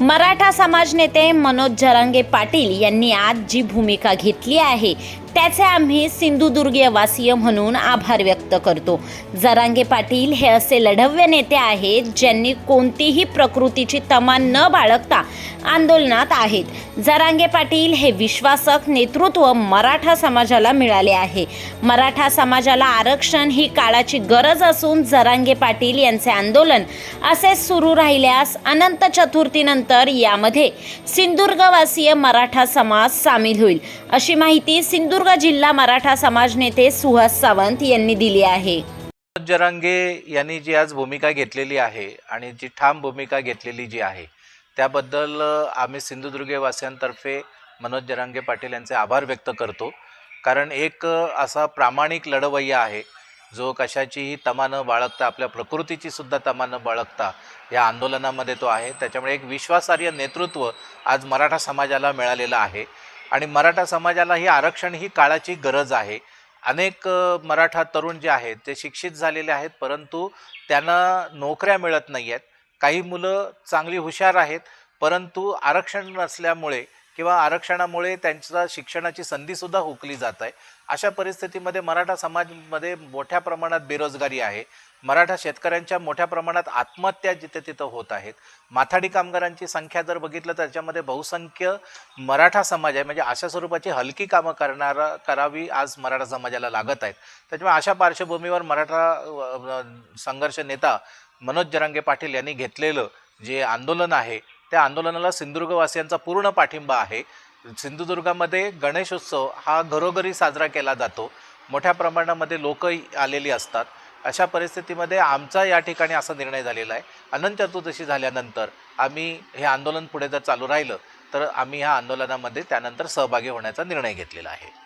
मराठा समाज नेते मनोज जरांगे पाटील यांनी आज जी भूमिका घेतली आहे त्याचे आम्ही सिंधुदुर्गीय वासीय म्हणून आभार व्यक्त करतो. जरांगे पाटील हे असे लढव्य नेते आहेत ज्यांनी कोणतीही प्रकृतीची तमा न बाळगता आंदोलनात आहेत. जरांगे पाटील हे विश्वासक नेतृत्व मराठा समाजाला मिळाले आहे. मराठा समाजाला आरक्षण ही काळाची गरज असून जरांगे पाटील यांचे आंदोलन असे सुरू राहिल्यास अनंत चतुर्थीनंतर यामध्ये सिंधुदुर्गवासीय मराठा समाज सामील होईल. अशी माहिती सिंधुदुर्ग जिल्हा मराठा समाज नेते सुहास सावंत यांनी दिली आहे. जरांगे यांनी जी आज भूमिका घेतलेली आहे आणि जी ठाम भूमिका घेतलेली जी आहे त्याबद्दल आम्ही सिंधुदुर्गवासियांतर्फे मनोज जरांगे पाटील यांचे आभार व्यक्त करतो. कारण एक असा प्रामाणिक लढवय्या आहे जो कशाचीही तमा न बाळगता आपल्या प्रकृतीची सुद्धा तमा न बाळगता या आंदोलनामध्ये तो आहे. त्याच्यामुळे एक विश्वासार्ह नेतृत्व आज मराठा समाजाला मिळालेलं आहे. आणि मराठा समाजाला ही आरक्षण ही काळाची गरज आहे. अनेक मराठा तरुण जे आहेत ते शिक्षित झालेले आहेत परंतु त्यांना नोकऱ्या मिळत नाही आहेत काही मुलं चांगली हुशार आहेत परंतु आरक्षण नसल्यामुळे किंवा आरक्षणामुळे त्यांच्या शिक्षणाची संधीसुद्धा हुकली जात आहे. अशा परिस्थितीमध्ये मराठा समाजमध्ये मोठ्या प्रमाणात बेरोजगारी आहे. मराठा शेतकऱ्यांच्या मोठ्या प्रमाणात आत्महत्या जिथे तिथं होत आहेत. माथाडी कामगारांची संख्या जर बघितलं तर त्याच्यामध्ये बहुसंख्य मराठा समाज आहे. म्हणजे अशा स्वरूपाची हलकी कामं करणारा करावी आज मराठा समाजाला लागत आहेत. त्याच्यामुळे अशा पार्श्वभूमीवर मराठा संघर्ष नेता मनोज जरांगे पाटील यांनी घेतलेलं जे आंदोलन आहे त्या आंदोलनाला सिंधुदुर्गवासियांचा पूर्ण पाठिंबा आहे. सिंधुदुर्गामध्ये गणेशोत्सव हा घरोघरी साजरा केला जातो. मोठ्या प्रमाणामध्ये लोक आलेली असतात. अशा परिस्थितीमध्ये आमचा या ठिकाणी असा निर्णय झालेला आहे. अनंत चतुर्दशी झाल्यानंतर आम्ही हे आंदोलन पुढे जर चालू राहिलं तर आम्ही ह्या आंदोलनामध्ये त्यानंतर सहभागी होण्याचा निर्णय घेतलेला आहे.